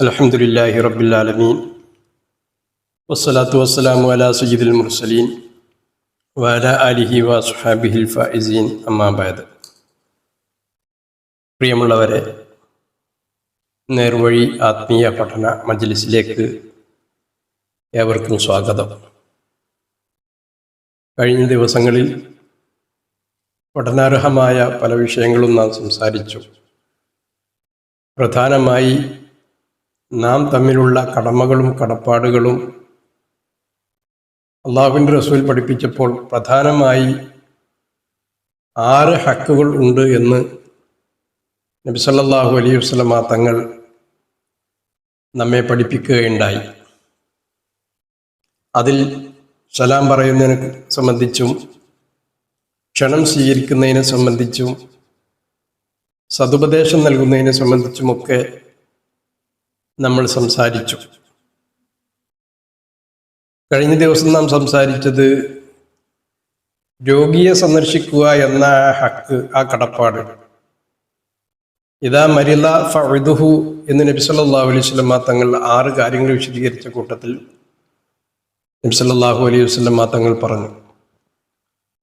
الحمد لله رب العالمين والصلاة والسلام على سيد المرسلين وعلى آله وصحابه الفائزين أما بعد പ്രിയമുള്ളവരെ നേർവഴി ആത്മീയ പഠന മജ്ലിസിലേക്ക് ഏവർക്കും സ്വാഗതം കഴിഞ്ഞ ദിവസങ്ങളിൽ പഠനാർഹമായ പല വിഷയങ്ങളും നാം സംസാരിച്ചു പ്രധാനമായി നാം തമ്മിലുള്ള കടമകളും കടപ്പാടുകളും അള്ളാഹുവിന്റെ റസൂൽ പഠിപ്പിച്ചപ്പോൾ പ്രധാനമായി ആറ് ഹക്കുകൾ ഉണ്ട് എന്ന് നബി സല്ലല്ലാഹു അലൈഹി വസല്ലമ തങ്ങൾ നമ്മെ പഠിപ്പിക്കുകയുണ്ടായി. അതിൽ സലാം പറയുന്നതിനെ സംബന്ധിച്ചും ക്ഷണം സ്വീകരിക്കുന്നതിനെ സംബന്ധിച്ചും സതുപദേശം നൽകുന്നതിനെ സംബന്ധിച്ചുമൊക്കെ നമ്മൾ സംസാരിച്ചു. കഴിഞ്ഞ ദിവസം നാം സംസാരിച്ചത് രോഗിയെ സന്ദർശിക്കുക എന്ന ഹക്ക് ആ കടപ്പാട്. ഇതാ മരില ഫഴുദുഹു എന്ന് നബി സല്ലല്ലാഹു അലൈഹി സ്വലമ തങ്ങൾ ആറ് കാര്യങ്ങൾ വിശദീകരിച്ച കൂട്ടത്തിൽ നബി സല്ലല്ലാഹു അലൈഹി വസ്ലമ തങ്ങൾ പറഞ്ഞു.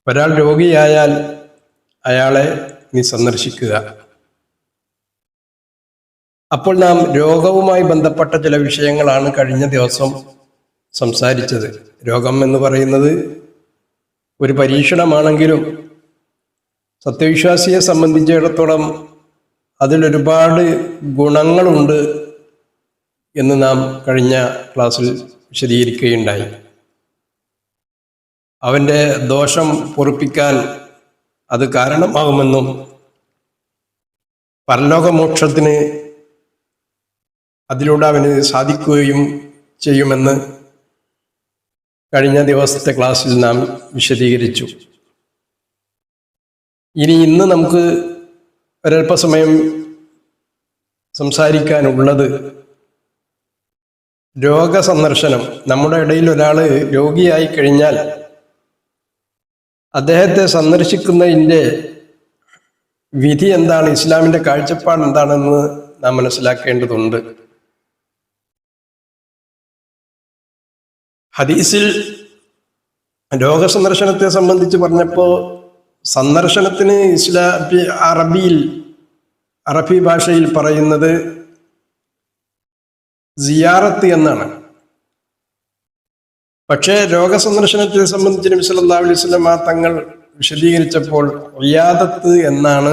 ഒരാൾ രോഗിയായാൽ അയാളെ നീ സന്ദർശിക്കുക. അപ്പോൾ നാം രോഗവുമായി ബന്ധപ്പെട്ട ചില വിഷയങ്ങളാണ് കഴിഞ്ഞ ദിവസം സംസാരിച്ചത്. രോഗം എന്ന് പറയുന്നത് ഒരു പരീക്ഷണമാണെങ്കിലും സത്യവിശ്വാസിയെ സംബന്ധിച്ചിടത്തോളം അതിലൊരുപാട് ഗുണങ്ങളുണ്ട് എന്ന് നാം കഴിഞ്ഞ ക്ലാസ്സിൽ വിശദീകരിക്കുകയുണ്ടായി. അവന്റെ ദോഷം പൊറുപ്പിക്കാൻ അത് കാരണമാകുമെന്നും പരലോകമോക്ഷത്തിന് അതിലൂടെ അവന് സാധിക്കുകയും ചെയ്യുമെന്ന് കഴിഞ്ഞ ദിവസത്തെ ക്ലാസ്സിൽ നാം വിശദീകരിച്ചു. ഇനി ഇന്ന് നമുക്ക് ഒരല്പസമയം സംസാരിക്കാനുള്ളത് രോഗസന്ദർശനം. നമ്മുടെ ഇടയിൽ ഒരാൾ രോഗിയായി കഴിഞ്ഞാൽ അദ്ദേഹത്തെ സന്ദർശിക്കുന്നതിന്റെ വിധി എന്താണ്? ഇസ്ലാമിന്റെ കാഴ്ചപ്പാട് എന്താണെന്ന് നാം മനസ്സിലാക്കേണ്ടതുണ്ട്. ഹദീസിൽ രോഗസന്ദർശനത്തെ സംബന്ധിച്ച് പറഞ്ഞപ്പോൾ സന്ദർശനത്തിന് ഇസ്ലാബി അറബിയിൽ അറബി ഭാഷയിൽ പറയുന്നത് സിയാറത്ത് എന്നാണ്. പക്ഷേ രോഗസന്ദർശനത്തെ സംബന്ധിച്ച് നബി അലൈഹി ആ തങ്ങൾ വിശദീകരിച്ചപ്പോൾ റിയാദത്ത് എന്നാണ്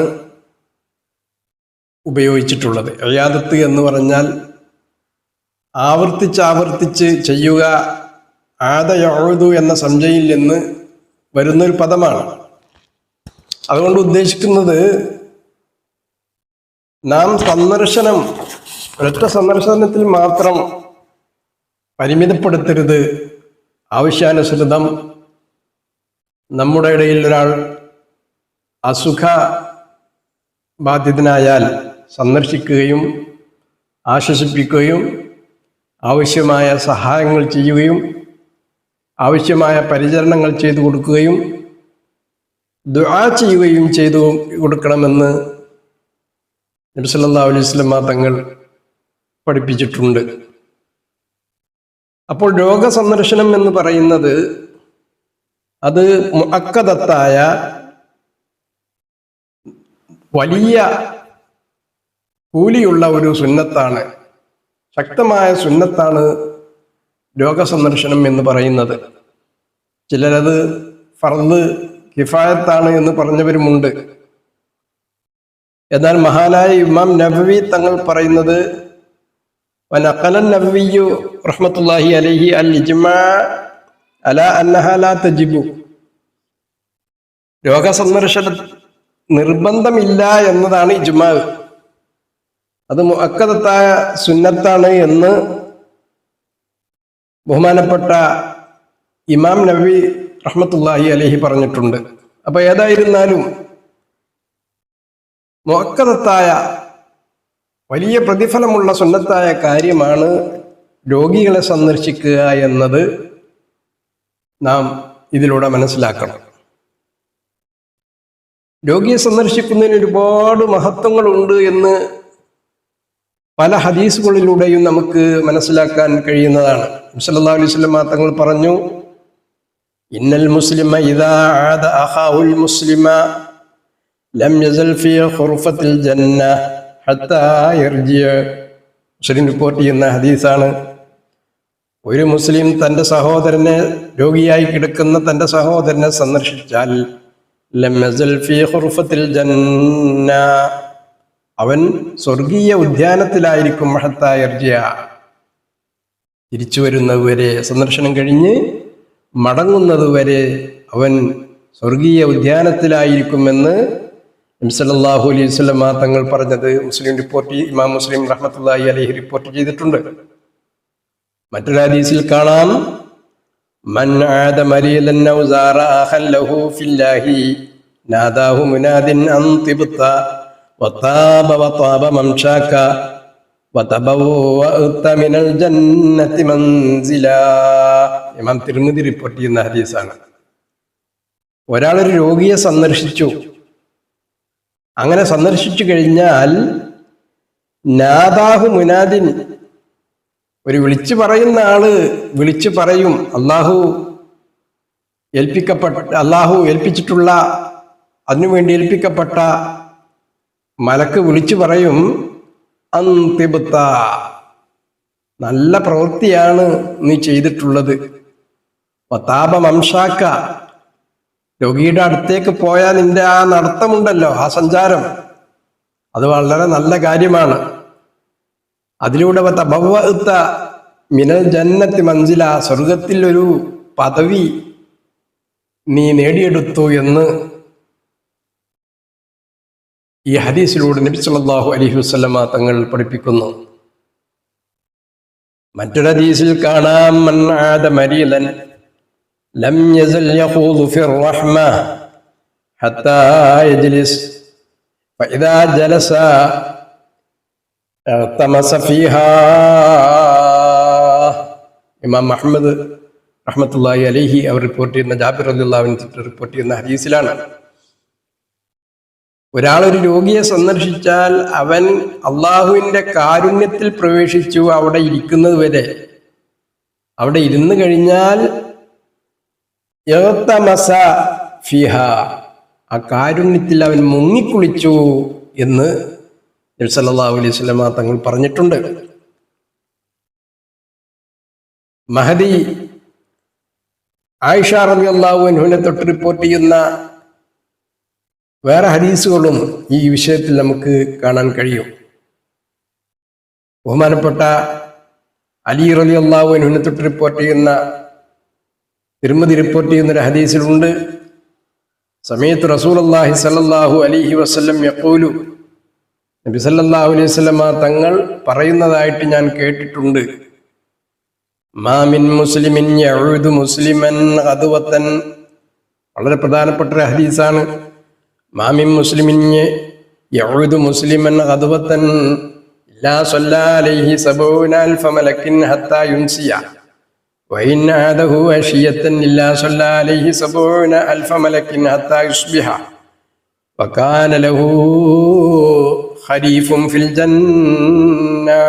ഉപയോഗിച്ചിട്ടുള്ളത്. റിയാദത്ത് എന്ന് പറഞ്ഞാൽ ആവർത്തിച്ച് ആവർത്തിച്ച് ചെയ്യുക ആദയഴുതു എന്ന സംജയിൽ നിന്ന് വരുന്ന ഒരു പദമാണ്. അതുകൊണ്ട് ഉദ്ദേശിക്കുന്നത് നാം സന്ദർശനം ഒരൊറ്റ സന്ദർശനത്തിൽ മാത്രം പരിമിതപ്പെടുത്തരുത്. ആവശ്യാനുസൃതം നമ്മുടെ ഇടയിൽ ഒരാൾ അസുഖ ബാധിതനായാൽ സന്ദർശിക്കുകയും ആശ്വസിപ്പിക്കുകയും ആവശ്യമായ സഹായങ്ങൾ ചെയ്യുകയും ആവശ്യമായ പരിചരണങ്ങൾ ചെയ്തു കൊടുക്കുകയും ദുആ ചെയ്യുകയും ചെയ്തു കൊടുക്കണമെന്ന് നബി സല്ലല്ലാഹു അലൈഹി വസല്ലം തങ്ങൾ പഠിപ്പിച്ചിട്ടുണ്ട്. അപ്പോൾ രോഗസന്ദർശനം എന്ന് പറയുന്നത് അത് അക്കദത്തായ വലിയ കൂലിയുള്ള ഒരു സുന്നത്താണ് ശക്തമായ സുന്നത്താണ് രോഗസന്ദർശനം എന്ന് പറയുന്നത്. ചിലരത് ഫർദ് കിഫായത്താണ് എന്ന് പറഞ്ഞവരുമുണ്ട്. എന്നാൽ മഹാനായ ഇമാം നബവി തങ്ങൾ പറയുന്നത് വനഖലൻ നബവിയു റഹ്മത്തുല്ലാഹി അലൈഹി അൽ അല അന്നഹ ലാ തജിബു. രോഗസന്ദർശന നിർബന്ധമില്ല എന്നതാണ് ഇജ്മാവ് അത് മുഅക്കദത്തായ സുന്നത്താണ് എന്ന് ബഹുമാനപ്പെട്ട ഇമാം നബി റഹ്മത്തുല്ലാഹി അലഹി പറഞ്ഞിട്ടുണ്ട്. അപ്പൊ ഏതായിരുന്നാലും മുഅക്കദത്തായ വലിയ പ്രതിഫലമുള്ള സുന്നത്തായ കാര്യമാണ് രോഗികളെ സന്ദർശിക്കുക എന്നത് നാം ഇതിലൂടെ മനസ്സിലാക്കണം. രോഗിയെ സന്ദർശിക്കുന്നതിന് ഒരുപാട് മഹത്വങ്ങളുണ്ട് എന്ന് പല ഹദീസുകളിലൂടെയും നമുക്ക് മനസ്സിലാക്കാൻ കഴിയുന്നതാണ്. സല്ലല്ലാഹു അലൈഹി സ്വലം തങ്ങൾ പറഞ്ഞു ഇന്നൽ മുസ്ലിമ മുസ്ലിമ ലം യസൽ ഫീ ജന്ന മുസ്ലിം റിപ്പോർട്ട് ചെയ്യുന്ന ഹദീസാണ്. ഒരു മുസ്ലിം തന്റെ സഹോദരനെ രോഗിയായി കിടക്കുന്ന തന്റെ സഹോദരനെ സന്ദർശിച്ചാൽ ലം യസൽ ഫീ ഖുർഫത്തിൽ ജന്ന അവൻ സ്വർഗീയ ഉദ്യാനത്തിലായിരിക്കും മഹത്തായ അർജിയ. തിരിച്ചു വരുന്നതുവരെ സന്ദർശനം കഴിഞ്ഞ് മടങ്ങുന്നതുവരെ അവൻ സ്വർഗീയ ഉദ്യാനത്തിലായിരിക്കുമെന്ന് നബ്സല്ലാഹു അലൈഹി വസ്ലമ തങ്ങൾ പറഞ്ഞത്. മുസ്ലിം റിപ്പോർട്ട് ഇമാം മുസ്ലിം റഹ്മത്തുള്ളാഹി അലഹി റിപ്പോർട്ട് ചെയ്തിട്ടുണ്ട്. മറ്റൊരു ഹദീസിൽ കാണാം. മൻ ആദ ഫില്ലാഹി നാദാഹു മുനാദിൻ വതാബ വതാബ മംഷാക വതബവ്വഅത മിനൽ ജന്നത്തി മൻസിലാ. ഇമാം തിരുമതി റിപ്പോർട്ട് ചെയ്യുന്ന ഹദീസാണ്. ഒരാളൊരു രോഗിയെ സന്ദർശിച്ചു. അങ്ങനെ സന്ദർശിച്ചു കഴിഞ്ഞാൽ നാദാഹു മുനാദിൻ. ഒരു വിളിച്ചു പറയുന്ന ആൾ വിളിച്ചു പറയും അള്ളാഹു ഏൽപ്പിക്കപ്പെട്ട അള്ളാഹു ഏൽപ്പിച്ചിട്ടുള്ള അതിനുവേണ്ടി ഏൽപ്പിക്കപ്പെട്ട മലക്ക് വിളിച്ചു പറയും അന്തിബുത്ത. നല്ല പ്രവൃത്തിയാണ് നീ ചെയ്തിട്ടുള്ളത്. അംഷാക്ക രോഗിയുടെ അടുത്തേക്ക് പോയാൽ നിന്റെ ആ നടത്തമുണ്ടല്ലോ ആ സഞ്ചാരം. അത് വളരെ നല്ല കാര്യമാണ്. അതിലൂടെ തപവത്ത മിനൽ ജന്നത്തി മഞ്ചില സ്വർഗത്തിൽ ഒരു പദവി നീ നേടിയെടുത്തു എന്ന് ഈ ഹദീസിലൂടെ നബി സല്ലല്ലാഹു അലൈഹി വസല്ലമ തങ്ങൾ പഠിപ്പിക്കുന്നു മറ്റൊരു ഹദീസിൽ കാണാം മൻ ആദ മരീലൻ ലം യസൽ യഖൂദു ഫിർ റഹ്മ ഹത്താ യജ്ലിസ് فإذا جلس اغتمس فيها ഇമാം അഹമ്മദ് റഹ്മത്തുള്ളാഹി അലൈഹി അവർ റിപ്പോർട്ട് ചെയ്യുന്ന ജാബിർ അലിള്ളാവിൻ റിപ്പോർട്ട് ചെയ്യുന്ന ഹദീസിലാണ് ഒരാളൊരു രോഗിയെ സന്ദർശിച്ചാൽ അവൻ അള്ളാഹുവിന്റെ കാരുണ്യത്തിൽ പ്രവേശിച്ചു അവിടെ ഇരിക്കുന്നത് വരെ. അവിടെ ഇരുന്നു കഴിഞ്ഞാൽ ഫിഹ ആ കാരുണ്യത്തിൽ അവൻ മുങ്ങിക്കുളിച്ചു എന്ന് നബി സല്ലല്ലാഹു അലൈഹി സ്വലമ തങ്ങൾ പറഞ്ഞിട്ടുണ്ട്. മഹദി ആയിഷ റളിയല്ലാഹു അനുഹുവിനെ തൊട്ട് റിപ്പോർട്ട് ചെയ്യുന്ന വേറെ ഹദീസുകളും ഈ വിഷയത്തിൽ നമുക്ക് കാണാൻ കഴിയും. ബഹുമാനപ്പെട്ട അലി റലി അള്ളാഹു തൊട്ട് റിപ്പോർട്ട് ചെയ്യുന്ന തിരുമതി റിപ്പോർട്ട് ചെയ്യുന്ന ഒരു ഹദീസിലുണ്ട്. സമയത്ത് റസൂൽ അള്ളാഹി സല്ലാഹു അലിഹി വസ്ല്ലം യക്കൂലു നബി സല്ലാഹു അലൈഹി സ്വലമ തങ്ങൾ പറയുന്നതായിട്ട് ഞാൻ കേട്ടിട്ടുണ്ട്. മാമിൻ മുസ്ലിമിൻ മുസ്ലിമൻ അതുവത്തൻ വളരെ പ്രധാനപ്പെട്ട ഒരു ഹദീസാണ്. മാമിൻ മുസ്ലിമിൻ യഊദു മുസ്ലിമൻ ഖദവത്തൻ ഇല്ലാ സല്ലാ അലൈഹി സബൂന അൽഫ മലക്കിൻ ഹത്താ യുൻസിയ وإن عاده عشية إلا صلى عليه سبعون ألف ملك حتى يصبح وكان له خريف في الجنة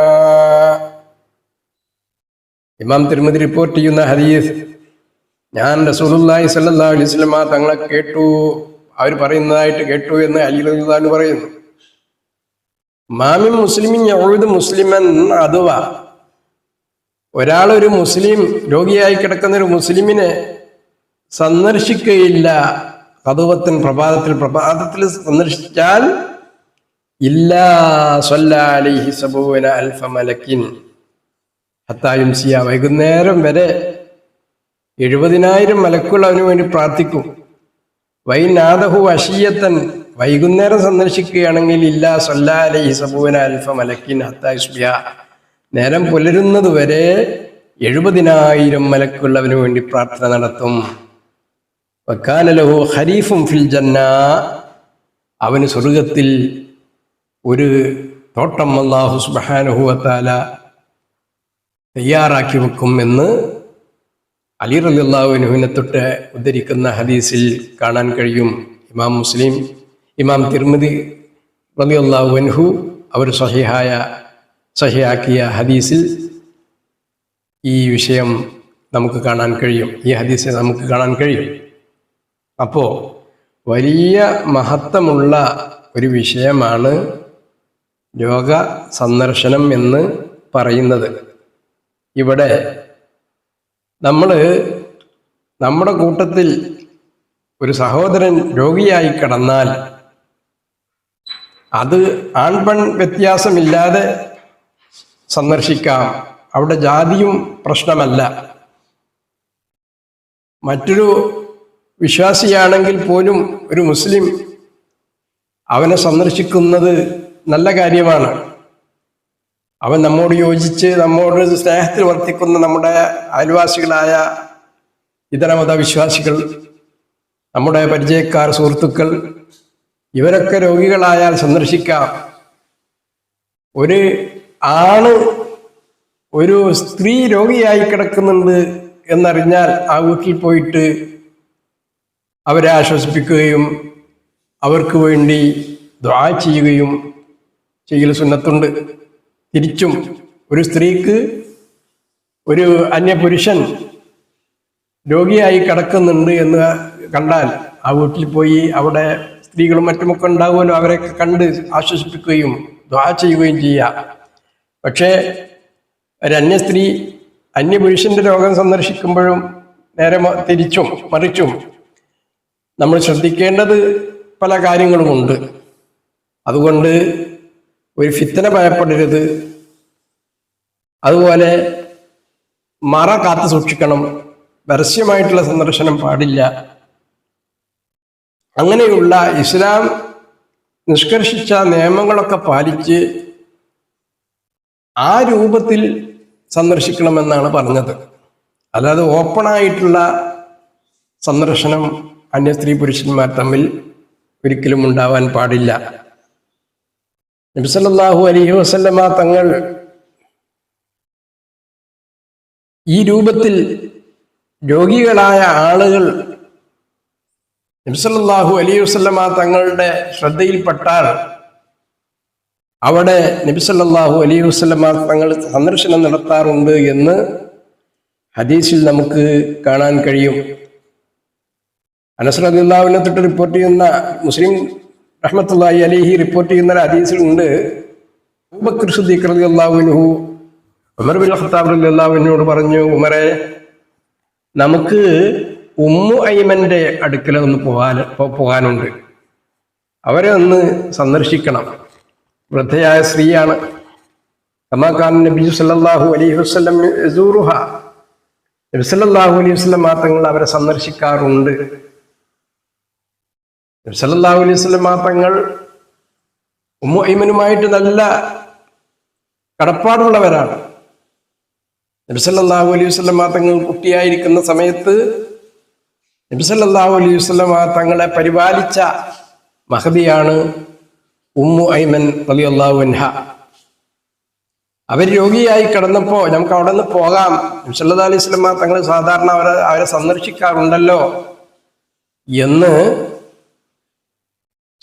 ഇമാം തിരുമതി റിപ്പോർട്ട് ചെയ്യുന്ന ഹദീസ് ഞാൻ റസൂലുള്ളാഹി സ്വല്ലല്ലാഹു അലൈഹി വസല്ലമ തങ്ങളെ കേട്ടു അവർ പറയുന്നതായിട്ട് കേട്ടു എന്ന് അലി റളിയല്ലാഹു പറയുന്നു. മാമിൻ മുസ്ലിമിൻ യഊദ് മുസ്ലിമൻ അഥവാ ഒരാളൊരു മുസ്ലിം രോഗിയായി കിടക്കുന്ന ഒരു മുസ്ലിമിനെ സന്ദർശിക്കുകയില്ല കതുവത്തൻ പ്രഭാതത്തിൽ പ്രഭാതത്തിൽ സന്ദർശിച്ചാൽ ഇല്ലാ സൊല്ലാലിഹി സബൂന അൽഫ മലക്കിൻ. ഹത്തായും സിയ വൈകുന്നേരം വരെ എഴുപതിനായിരം മലക്കുകൾ അവന് വേണ്ടി പ്രാർത്ഥിക്കും. വൈനാദഹു അഷിയത്തൻ വൈകുന്നേരം സന്ദർശിക്കുകയാണെങ്കിൽ ഇല്ലാ സൊല്ലാലി സബൂന അൽഫ മലക്കിൻ ഹത്തായുസ്ബിയ നേരം പുലരുന്നതുവരെ എഴുപതിനായിരം മലക്കുള്ളവന് വേണ്ടി പ്രാർത്ഥന നടത്തും. വക്കാനലഹു ഹരീഫും ഫിൽ ജന്ന. അവന് സ്വർഗത്തിൽ ഒരു തോട്ടം അള്ളാഹു സുബാനുഹുവത്താല തയ്യാറാക്കി വെക്കും എന്ന് അലി റലിള്ളാഹുവിനുവിനെ തൊട്ട് ഉദ്ധരിക്കുന്ന ഹദീസിൽ കാണാൻ കഴിയും. ഇമാം മുസ്ലിം ഇമാം തിരുമതി റലിയുള്ളാഹു അൻഹു അവർ സഹിഹായ സഹിയാക്കിയ ഹദീസിൽ ഈ വിഷയം നമുക്ക് കാണാൻ കഴിയും. ഈ ഹദീസിൽ നമുക്ക് കാണാൻ കഴിയും. അപ്പോൾ വലിയ മഹത്വമുള്ള ഒരു വിഷയമാണ് രോഗ സന്ദർശനം എന്ന് പറയുന്നത്. ഇവിടെ നമ്മൾ നമ്മുടെ കൂട്ടത്തിൽ ഒരു സഹോദരൻ രോഗിയായി കിടന്നാൽ അത് ആൺപെൺ വ്യത്യാസമില്ലാതെ സന്ദർശിക്കാം. അവിടെ ജാതിയും പ്രശ്നമല്ല. മറ്റൊരു വിശ്വാസിയാണെങ്കിൽ പോലും ഒരു മുസ്ലിം അവനെ സന്ദർശിക്കുന്നത് നല്ല കാര്യമാണ്. അവൻ നമ്മോട് യോജിച്ച് നമ്മോട് സ്നേഹത്തിൽ വർത്തിക്കുന്ന നമ്മുടെ അയൽവാസികളായ ഇതര മതവിശ്വാസികൾ നമ്മുടെ പരിചയക്കാർ സുഹൃത്തുക്കൾ ഇവരൊക്കെ രോഗികളായാൽ സന്ദർശിക്കാം. ഒരു ആണ് ഒരു സ്ത്രീ രോഗിയായി കിടക്കുന്നുണ്ട് എന്നറിഞ്ഞാൽ ആ വീട്ടിൽ പോയിട്ട് അവരെ ആശ്വസിപ്പിക്കുകയും അവർക്ക് വേണ്ടി ദ്വാ ചെയ്യുകയും ചെയ്യൽ സുന്നത്തുണ്ട്. തിരിച്ചും ഒരു സ്ത്രീക്ക് ഒരു അന്യപുരുഷൻ രോഗിയായി കിടക്കുന്നുണ്ട് എന്ന് കണ്ടാൽ ആ വീട്ടിൽ പോയി അവിടെ സ്ത്രീകളും മറ്റുമൊക്കെ ഉണ്ടാവുമല്ലോ അവരെയൊക്കെ കണ്ട് ആശ്വസിപ്പിക്കുകയും ദ്വാ ചെയ്യുകയും ചെയ്യാം. പക്ഷേ ഒരു അന്യ സ്ത്രീ അന്യപുരുഷന്റെ രോഗം സന്ദർശിക്കുമ്പോഴും നേരെ തിരിച്ചും മറിച്ചും നമ്മൾ ശ്രദ്ധിക്കേണ്ടത് പല കാര്യങ്ങളുമുണ്ട്. അതുകൊണ്ട് ഒരു ഫിത്തന ഭയപ്പെടരുത് അതുപോലെ മറ കാത്തു സൂക്ഷിക്കണം. പരസ്യമായിട്ടുള്ള സന്ദർശനം പാടില്ല. അങ്ങനെയുള്ള ഇസ്ലാം നിഷ്കർഷിച്ച നിയമങ്ങളൊക്കെ പാലിച്ച് ആ രൂപത്തിൽ സന്ദർശിക്കണമെന്നാണ് പറഞ്ഞത്. അല്ലാതെ ഓപ്പണായിട്ടുള്ള സന്ദർശനം അന്യ സ്ത്രീ പുരുഷന്മാർ തമ്മിൽ ഒരിക്കലും ഉണ്ടാവാൻ പാടില്ല. നബിസല്ലാഹു അലഹി വസല്ലമ തങ്ങൾ ഈ രൂപത്തിൽ രോഗികളായ ആളുകൾ നബിസല്ലാഹു അലൈഹി വസല്ലമ തങ്ങളുടെ ശ്രദ്ധയിൽപ്പെട്ടാൽ അവിടെ നബിസല്ലാഹു അലൈഹി വസല്ലമ തങ്ങൾ സന്ദർശനം നടത്താറുണ്ട് എന്ന് ഹദീസിൽ നമുക്ക് കാണാൻ കഴിയും. അനസ് റദിയുള്ളാവിനെ തൊട്ട് റിപ്പോർട്ട് ചെയ്യുന്ന മുസ്ലിം റഹ്മത്തുള്ളാഹി അലിഹി റിപ്പോർട്ട് ചെയ്യുന്ന ഒരു ഹദീസിലുണ്ട് Abu Bakr Siddique Umar bin Khattab പറഞ്ഞു ഉമരെ നമുക്ക് ഉമ്മു അയ്മന്റെ അടുക്കൽ ഒന്ന് പോകാൻ പോകാനുണ്ട്. അവരെ ഒന്ന് സന്ദർശിക്കണം. വൃദ്ധയായ സ്ത്രീയാണ്. കമാക്കാൻ നബി വസ്ലം അലൈഹി യസൂറുഹ. നബി അലൈഹി വസല്ലം മാത്രങ്ങൾ അവരെ സന്ദർശിക്കാറുണ്ട്. നബി സല്ലല്ലാഹു അലൈഹി വസല്ലം തങ്ങൾ നല്ല കടപ്പാടുള്ളവരാണ്. നബി സല്ലല്ലാഹു അലൈഹി വസല്ലം തങ്ങൾ കുട്ടിയായിരിക്കുന്ന സമയത്ത് നബി സല്ലല്ലാഹു അലൈഹി വസല്ലം തങ്ങളെ പരിപാലിച്ച മഹതിയാണ് ഉമ്മു ഐമൻ റളിയല്ലാഹു അൻഹ. അവർ രോഗിയായി കിടന്നപ്പോ നമുക്ക് അവിടെ നിന്ന് പോകാം. നബി സല്ലല്ലാഹു അലൈഹി വസല്ലം തങ്ങൾ സാധാരണ അവരെ അവരെ സന്ദർശിക്കാറുണ്ടല്ലോ എന്ന്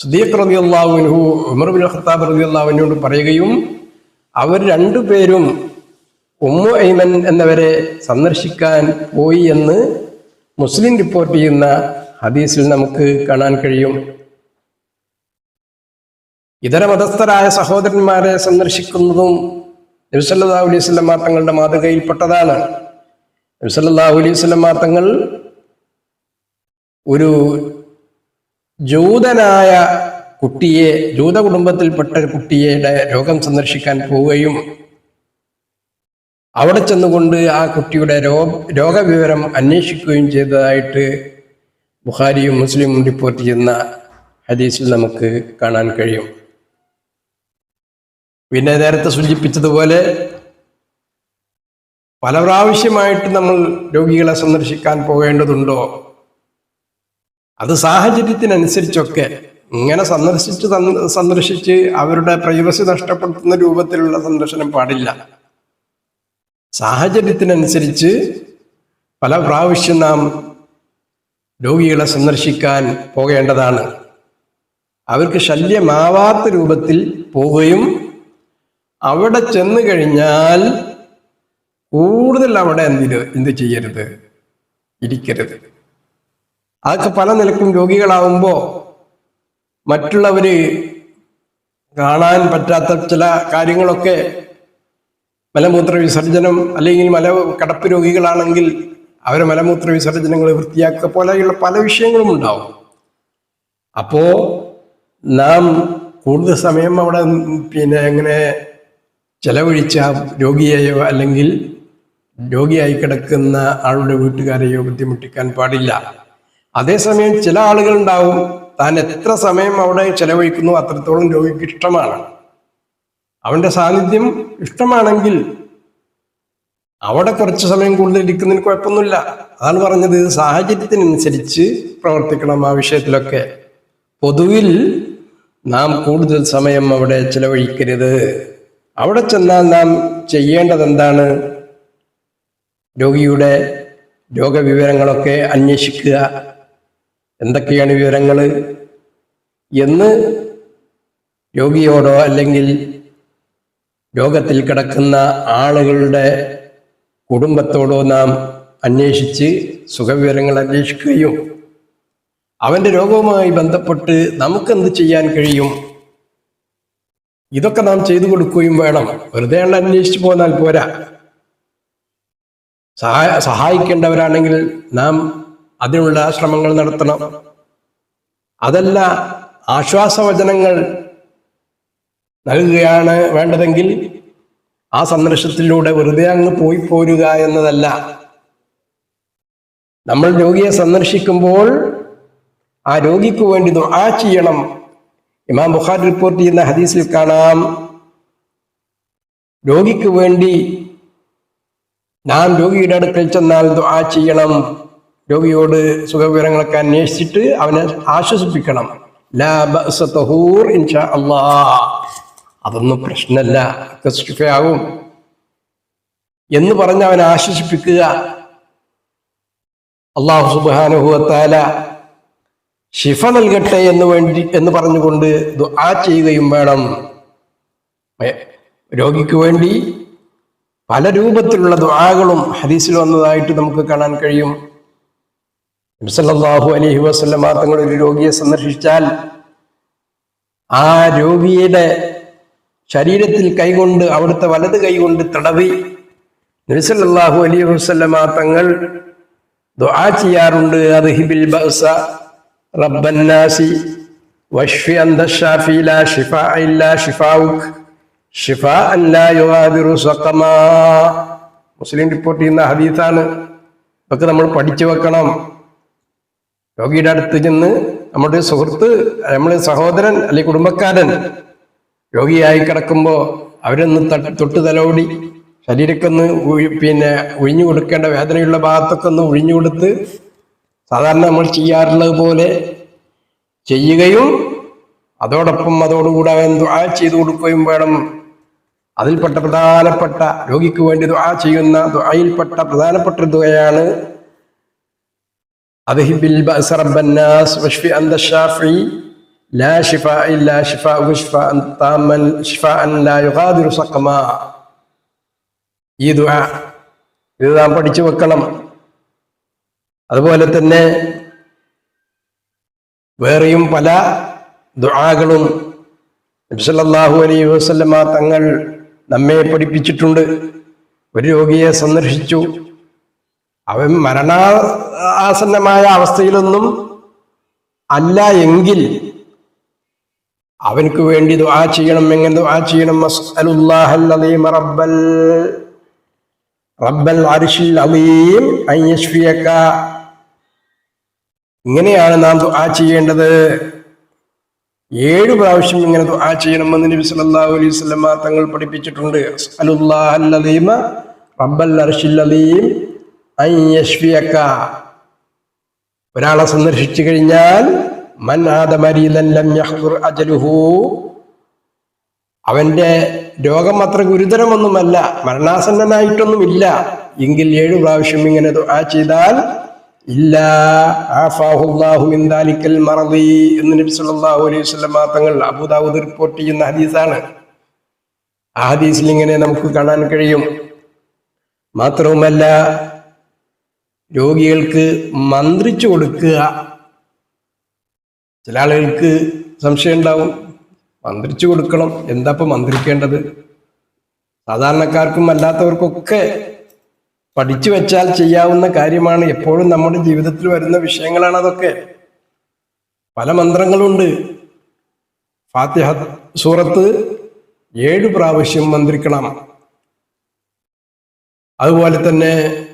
സുദീഖ് റളിയല്ലാഹുവിൻഹു ഉമർ ബിൻ ഖത്താബ് അള്ളാഹുവിനോട് പറയുകയും അവർ രണ്ടുപേരും ഉമ്മു ഐമൻ എന്നവരെ സന്ദർശിക്കാൻ പോയി എന്ന് മുസ്ലിം റിപ്പോർട്ട് ചെയ്യുന്ന ഹദീസിൽ നമുക്ക് കാണാൻ കഴിയും. ഇതര മതസ്ഥരായ സഹോദരന്മാരെ സന്ദർശിക്കുന്നതും നബ്സല്ലാ അലൈഹി തങ്ങളുടെ മാതൃകയിൽപ്പെട്ടതാണ്. നബ്സല്ലാ അലൈഹി സ്വലമ തങ്ങൾ ഒരു ജൂതനായ കുട്ടിയെ ജൂത കുടുംബത്തിൽപ്പെട്ട കുട്ടിയുടെ രോഗം സന്ദർശിക്കാൻ പോവുകയും അവിടെ ചെന്നുകൊണ്ട് ആ കുട്ടിയുടെ രോ രോഗവിവരം അന്വേഷിക്കുകയും ചെയ്തതായിട്ട് ബുഹാരിയും മുസ്ലിമും റിപ്പോർട്ട് ചെയ്യുന്ന ഹദീസിൽ നമുക്ക് കാണാൻ കഴിയും. പിന്നെ നേരത്തെ സൂചിപ്പിച്ചതുപോലെ പല പ്രാവശ്യമായിട്ട് നമ്മൾ രോഗികളെ സന്ദർശിക്കാൻ പോകേണ്ടതുണ്ടോ? അത് സാഹചര്യത്തിനനുസരിച്ചൊക്കെ ഇങ്ങനെ സന്ദർശിച്ച് സന്ദർശിച്ച് അവരുടെ പ്രൈവസി നഷ്ടപ്പെടുത്തുന്ന രൂപത്തിലുള്ള സന്ദർശനം പാടില്ല. സാഹചര്യത്തിനനുസരിച്ച് പല പ്രാവശ്യം നാം രോഗികളെ സന്ദർശിക്കാൻ പോകേണ്ടതാണ്. അവർക്ക് ശല്യമാവാത്ത രൂപത്തിൽ പോവുകയും അവിടെ ചെന്നു കഴിഞ്ഞാൽ കൂടുതൽ അവിടെ എന്തിന് എന്ത് ചെയ്യരുത്? ഇരിക്കരുത്. അതൊക്കെ പല നിലക്കും രോഗികളാവുമ്പോ മറ്റുള്ളവര് കാണാൻ പറ്റാത്ത ചില കാര്യങ്ങളൊക്കെ മലമൂത്ര വിസർജനം അല്ലെങ്കിൽ മല കടപ്പ് രോഗികളാണെങ്കിൽ അവരെ മലമൂത്ര വിസർജനങ്ങൾ വൃത്തിയാക്കുക പോലെയുള്ള പല വിഷയങ്ങളും ഉണ്ടാവും. അപ്പോ നാം കൂടുതൽ സമയം അവിടെ പിന്നെ എങ്ങനെ ചെലവഴിച്ച രോഗിയെയോ അല്ലെങ്കിൽ രോഗിയായി കിടക്കുന്ന ആളുടെ വീട്ടുകാരെയോ ബുദ്ധിമുട്ടിക്കാൻ പാടില്ല. അതേസമയം ചില ആളുകൾ ഉണ്ടാവും താൻ എത്ര സമയം അവിടെ ചെലവഴിക്കുന്നു അത്രത്തോളം രോഗിക്ക് ഇഷ്ടമാണ്. അവന്റെ സാന്നിധ്യം ഇഷ്ടമാണെങ്കിൽ അവിടെ കുറച്ച് സമയം കൂടുതൽ ഇരിക്കുന്നതിന് കുഴപ്പമൊന്നുമില്ല. അതാണ് പറഞ്ഞത്. സാഹചര്യത്തിനനുസരിച്ച് പ്രവർത്തിക്കണം ആ വിഷയത്തിലൊക്കെ. പൊതുവിൽ നാം കൂടുതൽ സമയം അവിടെ ചെലവഴിക്കരുത്. അവിടെ ചെന്നാൽ നാം ചെയ്യേണ്ടത് എന്താണ് രോഗിയുടെ രോഗവിവരങ്ങളൊക്കെ അന്വേഷിക്കുക. എന്തൊക്കെയാണ് വിവരങ്ങൾ എന്ന് രോഗിയോടോ അല്ലെങ്കിൽ രോഗത്തിൽ കിടക്കുന്ന ആളുകളുടെ കുടുംബത്തോടോ നാം അന്വേഷിച്ച് സുഖവിവരങ്ങൾ അന്വേഷിക്കുകയും അവന്റെ രോഗവുമായി ബന്ധപ്പെട്ട് നമുക്കെന്ത് ചെയ്യാൻ കഴിയും? ഇതൊക്കെ നാം ചെയ്തു കൊടുക്കുകയും വേണം. വെറുതെ ആണ് അന്വേഷിച്ചു പോന്നാൽ പോരാ. സഹായ സഹായിക്കേണ്ടവരാണെങ്കിൽ നാം അതിനുള്ള ശ്രമങ്ങൾ നടത്തണം. അതല്ല ആശ്വാസവചനങ്ങൾ നൽകുകയാണ് വേണ്ടതെങ്കിൽ ആ സന്ദർശത്തിലൂടെ വെറുതെ അങ്ങ് പോയി പോരുക എന്നതല്ല. നമ്മൾ രോഗിയെ സന്ദർശിക്കുമ്പോൾ ആ രോഗിക്ക് വേണ്ടി ആ ചെയ്യണം. ഇമാം ബുഖാരി റിപ്പോർട്ട് ചെയ്യുന്ന ഹദീസിൽ കാണാം. രോഗിക്ക് വേണ്ടി നാം രോഗിയുടെ അടുക്കൽ ചെന്നാൽ ദുആ ചെയ്യണം. രോഗിയോട് സുഖവിവരങ്ങളൊക്കെ അന്വേഷിച്ചിട്ട് അവനെ ആശ്വസിപ്പിക്കണം. ലാ ബഅസ ഇൻഷാ അള്ളാ. അതൊന്നും പ്രശ്നമല്ല ആകും എന്ന് പറഞ്ഞ് അവനെ ആശ്വസിപ്പിക്കുക. അള്ളാഹു സുബാനുഭവത്താല ശിഫ നൽകട്ടെ എന്ന് വേണ്ടി എന്ന് പറഞ്ഞുകൊണ്ട് ആ ചെയ്യുകയും വേണം. രോഗിക്ക് വേണ്ടി പല രൂപത്തിലുള്ള ദുആകളും ഹദീസിൽ വന്നതായിട്ട് നമുക്ക് കാണാൻ കഴിയും. സല്ലല്ലാഹു അലൈഹി വസല്ലമ തങ്ങൾ ഒരു രോഗിയെ സന്ദർശിച്ചാൽ ആ രോഗിയുടെ ശരീരത്തിൽ കൈകൊണ്ട് അവിടുത്തെ വലത് കൈകൊണ്ട് തടവി നബിസല്ലാഹു അലൈഹി വസല്ലമ തങ്ങൾ ദുആ ചെയ്യാറുണ്ട്. അദ്ഹിബിൽ ബഅസ റബ്ബന്നാസി വഷ്ഫി അന്ത ഷാഫി ലാ ഷിഫാ ഇല്ലാ ഷിഫാഉക് യുഗാദിറു സഖമാ. മുസ്ലിം റിപ്പോർട്ട് ചെയ്യുന്ന ഹദീസാണ്. ഇതൊക്കെ നമ്മൾ പഠിച്ചു വെക്കണം. രോഗിയുടെ അടുത്ത് ചെന്ന് നമ്മുടെ സുഹൃത്ത് നമ്മുടെ സഹോദരൻ അല്ലെങ്കിൽ കുടുംബക്കാരൻ രോഗിയായി കിടക്കുമ്പോൾ അവരൊന്ന് തൊട്ട് തലോടി ശരീരക്കൊന്ന് പിന്നെ ഒഴിഞ്ഞു കൊടുക്കേണ്ട വേദനയുള്ള ഭാഗത്തൊക്കെ ഒന്ന് ഒഴിഞ്ഞു കൊടുത്ത് സാധാരണ നമ്മൾ ചെയ്യാറുള്ളത് പോലെ ചെയ്യുകയും അതോടൊപ്പം അതോടുകൂടെ അവൻ ദുആ ചെയ്തു കൊടുക്കുകയും വേണം. അതിൽപ്പെട്ട പ്രധാനപ്പെട്ട രോഗിക്ക് വേണ്ടി ദുആ ചെയ്യുന്ന ദ്വായിൽപ്പെട്ട പ്രധാനപ്പെട്ട ദ്വയാണ് أذهب البأس رب الناس واشفي أنت الشافعي لا شفاء إلا شفاء شفاء تاما شفاء لا يغادر سقما ഈ ദുആ ഇത് നാം പഠിച്ചു വെക്കണം അതുപോലെ തന്നെ വേറെയും പല ദുആകളും നബ്സല്ലാഹു അലൈഹി വസല്ലമ തങ്ങൾ നമ്മെ പഠിപ്പിച്ചിട്ടുണ്ട് ഒരു രോഗിയെ സന്ദർശിച്ചു അവൻ മരണാസന്നമായ അവസ്ഥയിലൊന്നും അല്ല എങ്കിൽ അവനക്ക് വേണ്ടി ദുആ ചെയ്യണം. എങ്ങനെ ദുആ ചെയ്യണം? റബ്ബൽ റബ്ബൽ അർശിൽ അലീം അൻ യശ്ഫിയക. ഇങ്ങനെയാണ് നാം ദുആ ചെയ്യേണ്ടത്. ഏഴ് പ്രാവശ്യം ഇങ്ങനെ ദുആ ചെയ്യണം എന്ന് നബി സല്ലല്ലാഹു അലൈഹി വസല്ലം തങ്ങൾ പഠിപ്പിച്ചിട്ടുണ്ട്. അസ്അലുല്ലാഹൽ അലീമ റബ്ബൽ അർശിൽ അലീം അൻ യശ്ഫിയക. ഒരാളെ സന്ദർശിച്ചു കഴിഞ്ഞാൽ മൻ അജലുഹു. അവന്റെ രോഗം അത്ര ഗുരുതരമൊന്നുമല്ല മരണാസന്നനായിട്ടൊന്നുമില്ല. എങ്കിൽ ഏഴു പ്രാവശ്യം ഇങ്ങനെ ദുആ ചെയ്താൽ ഇല്ല ആഫാഹുല്ലാഹു മറതി എന്ന് നബി സല്ലല്ലാഹു അലൈഹി വസല്ലം തങ്ങൾ അബൂദാവൂദ് റിപ്പോർട്ട് ചെയ്യുന്ന ഹദീസാണ്. ആ ഹദീസിൽ ഇങ്ങനെ നമുക്ക് കാണാൻ കഴിയും. മാത്രവുമല്ല രോഗികൾക്ക് മന്ത്രിച്ചു കൊടുക്കുക. ചില ആളുകൾക്ക് സംശയം ഉണ്ടാവും. മന്ത്രിച്ചു കൊടുക്കണം. എന്താ മന്ത്രിക്കേണ്ടത്? സാധാരണക്കാർക്കും അല്ലാത്തവർക്കൊക്കെ പഠിച്ചു വെച്ചാൽ ചെയ്യാവുന്ന കാര്യമാണ് എപ്പോഴും നമ്മുടെ ജീവിതത്തിൽ വരുന്ന വിഷയങ്ങളാണ് അതൊക്കെ. പല മന്ത്രങ്ങളുണ്ട്. ഫാത്തിഹ സൂറത്ത് ഏഴ് പ്രാവശ്യം മന്ത്രിക്കണം. അതുപോലെ തന്നെ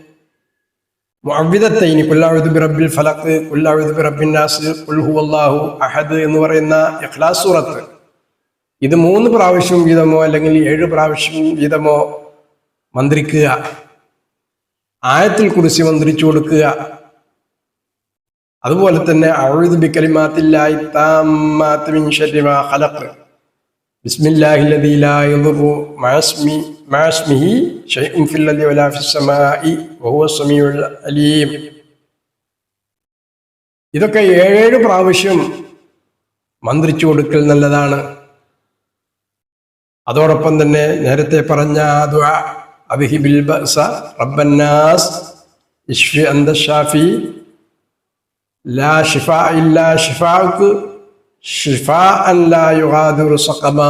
മുഅവ്വിദത്തൈനി കുല്ലാഴുദ് ബിറബ്ബിൽ ഫലഖ് കുല്ലാഴുദ് ബിറബ്ബിൻ നാസ് ഖുൽ ഹുവല്ലാഹു അഹദ് എന്ന് പറയുന്ന ഇഖ്ലാസ് സൂറത്ത്. ഇത് മൂന്ന് പ്രാവശ്യം വീതമോ അല്ലെങ്കിൽ ഏഴ് പ്രാവശ്യം വീതമോ മന്ത്രിക്കുക. ആയത്തിൽ കുറിച്ച് മന്ത്രിച്ചു കൊടുക്കുക. അതുപോലെ തന്നെ അഴുദ് ബിക്കലിമാത്തില്ലായി താമ്മാത്ത് മിൻ ശർരി മാ ഖലഖ് ബിസ്മില്ലാഹി الذي لا يضر مع اسمه مع اسمه شيء في الأرض ولا في السماء وهو السميع العليم ഇതൊക്കെ ഏഴേഴ് പ്രാവശ്യം മന്ത്രിച്ചു കൊടുക്കൽ നല്ലതാണ് അതോടൊപ്പം തന്നെ നേരത്തെ പറഞ്ഞ ദുആ അദ്ഹിബിൽ ബഅസ റബ്ബന്നാസ് ഇശ്ഫി അന്ത ഷാഫി ലാ ഷിഫാ ഇല്ലാ ഷിഫാക്ക് ഷിഫാ അൻ ലാ യുഗാദിറു സഖമാ.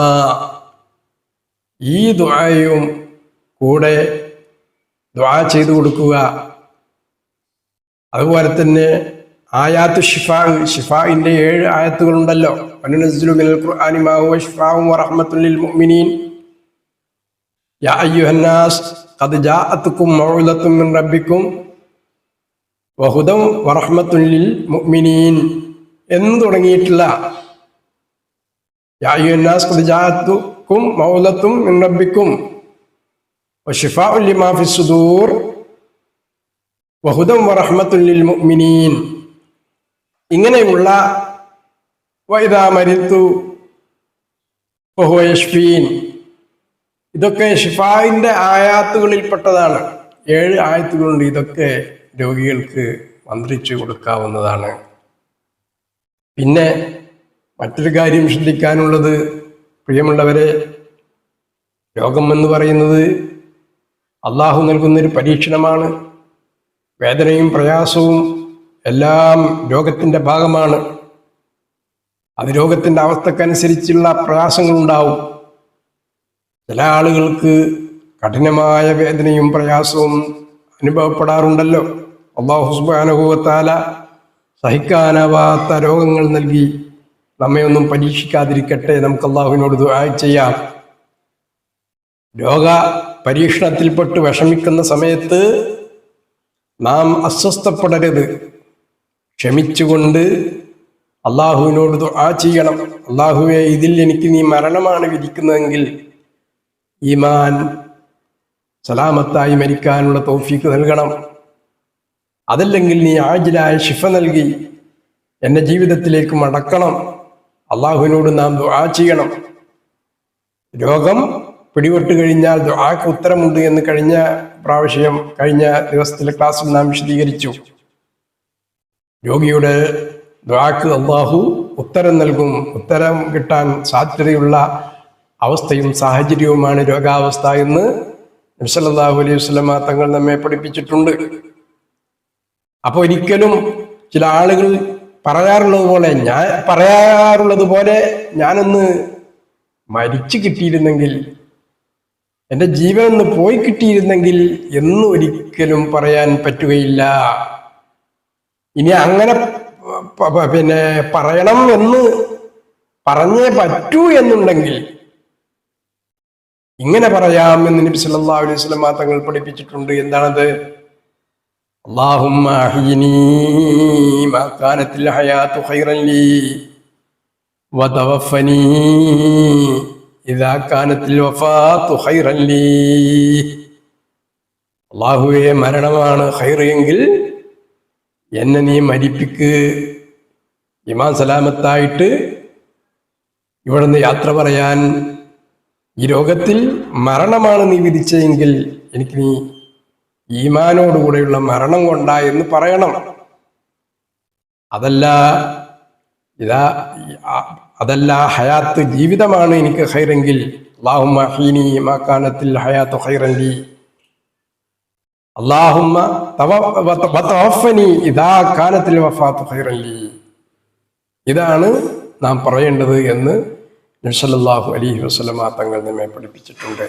ഈ ദുആയും കൂടെ ദുആ ചെയ്തു കൊടുക്കുക. അതുപോലെ തന്നെ ആയാത്ത് ഷിഫാ ഷിഫാഇന്റെ ഏഴ് ആയത്തുകളുണ്ടല്ലോ. വനുനസ്സിലു മിനൽ ഖുർആനി മാ വറഹ്മത്തുൻ ലിൽ മുഅ്മിനീൻ. യാ ഖദ് മിൻ മുഅ്മിനീൻ. എന്ന് തുടങ്ങിയിട്ടുള്ള യാ അയ്യുഹന്നാസ് ഖദ് ജാഅത്തുക്കും മൗഇദത്തും മിൻ റബ്ബിക്കും വശിഫാഉൻ ലിമാ ഫിസ് സുദൂർ വഹുദം വറഹ്മത്തുൻ ലിൽ മുഅ്മിനീൻ ഇങ്ങനെയുള്ള വൈദാ മരിത്തു ബഹുവയഷ്ഫീൻ ഇതൊക്കെ ഷിഫായിന്റെ ആയാത്തുകളിൽപ്പെട്ടതാണ്. ഏഴ് ആയത്തുകളുണ്ട് ഇതൊക്കെ രോഗികൾക്ക് മന്ത്രിച്ചു കൊടുക്കാവുന്നതാണ്. പിന്നെ മറ്റൊരു കാര്യം ശ്രദ്ധിക്കാനുള്ളത് പ്രിയമുള്ളവരെ രോഗം എന്ന് പറയുന്നത് അള്ളാഹു നൽകുന്നൊരു പരീക്ഷണമാണ്. വേദനയും പ്രയാസവും എല്ലാം രോഗത്തിന്റെ ഭാഗമാണ്. അത് രോഗത്തിന്റെ അവസ്ഥക്കനുസരിച്ചുള്ള പ്രയാസങ്ങളുണ്ടാവും. ചില ആളുകൾക്ക് കഠിനമായ വേദനയും പ്രയാസവും അനുഭവപ്പെടാറുണ്ടല്ലോ. അള്ളാഹു സുബാനുഭവത്താല സഹിക്കാനാവാത്ത രോഗങ്ങൾ നൽകി നമ്മെ ഒന്നും പരീക്ഷിക്കാതിരിക്കട്ടെ. നമുക്ക് അള്ളാഹുവിനോട് ദുആ ചെയ്യാം. രോഗ പരീക്ഷണത്തിൽപ്പെട്ട് വിഷമിക്കുന്ന സമയത്ത് നാം അസ്വസ്ഥപ്പെടരുത്. ക്ഷമിച്ചുകൊണ്ട് അള്ളാഹുവിനോട് ദുആ ചെയ്യണം. അള്ളാഹുവെ ഇതിൽ എനിക്ക് നീ മരണമാണ് വിധിക്കുന്നതെങ്കിൽ ഈമാൻ സലാമത്തായി മരിക്കാനുള്ള തോഫിക്ക് നൽകണം. അതല്ലെങ്കിൽ നീ ആജിലായ ശിഫ നൽകി എന്റെ ജീവിതത്തിലേക്ക് മടക്കണം. അള്ളാഹുവിനോട് നാം ദുആ ചെയ്യണം. രോഗം പിടിപെട്ട് കഴിഞ്ഞാൽ ദുആക്ക് ഉത്തരമുണ്ട് എന്ന് കഴിഞ്ഞ പ്രാവശ്യം കഴിഞ്ഞ ദിവസത്തിലെ ക്ലാസ്സിൽ നാം വിശദീകരിച്ചു. രോഗിയുടെ ദുആക്ക് അള്ളാഹു ഉത്തരം നൽകും. ഉത്തരം കിട്ടാൻ സാധ്യതയുള്ള അവസ്ഥയും സാഹചര്യവുമാണ് രോഗാവസ്ഥ എന്ന് നബ്സല്ലാഹു അലൈഹി വസ്ലമ തങ്ങൾ നമ്മെ പഠിപ്പിച്ചിട്ടുണ്ട്. അപ്പോൾ ഒരിക്കലും ചില ആളുകൾ പറയാറുള്ളത് പോലെ ഞാൻ പറയാറുള്ളത് പോലെ ഞാനൊന്ന് മരിച്ചു കിട്ടിയിരുന്നെങ്കിൽ എന്റെ ജീവൻ ഒന്ന് പോയി കിട്ടിയിരുന്നെങ്കിൽ എന്ന് ഒരിക്കലും പറയാൻ പറ്റുകയില്ല. ഇനി അങ്ങനെ പിന്നെ പറയണം എന്ന് പറഞ്ഞേ പറ്റൂ എന്നുണ്ടെങ്കിൽ ഇങ്ങനെ പറയാം എന്ന് നബി സല്ലല്ലാഹു അലൈഹി വസല്ലം തങ്ങൾ പഠിപ്പിച്ചിട്ടുണ്ട്. എന്താണത്? اللهم أحيني ما كانت الحياة خيرا لي وتوفني إذا كانت الوفاة خيرا لي അള്ളാഹുവെ മരണമാണ് ഖൈർ എങ്കിൽ എന്നെ നീ മരിപ്പിക്ക് ഇമാൻ സലാമത്തായിട്ട് ഇവിടുന്ന് യാത്ര പറയാൻ ഈ രോഗത്തിൽ മരണമാണ് നീ വിധിച്ചതെങ്കിൽ എനിക്ക് നീ ഈമാനോടുകൂടെയുള്ള മരണം കൊണ്ടാ എന്ന് പറയണം. അതല്ല ഇതാ അതല്ല ഹയാത്ത് ജീവിതമാണ് എനിക്ക് ഹൈറെങ്കിൽ അള്ളാഹുമ്മ ഹയാത്ത് ലി. അള്ളാഹുമ്മ ഇതാ കാനത്തിൽ വഫാത്ത് ഇതാണ് നാം പറയേണ്ടത് എന്ന് നബ്സല്ലാഹു അലൈഹി വസ്ലമ തങ്ങൾ നമ്മെ പഠിപ്പിച്ചിട്ടുണ്ട്.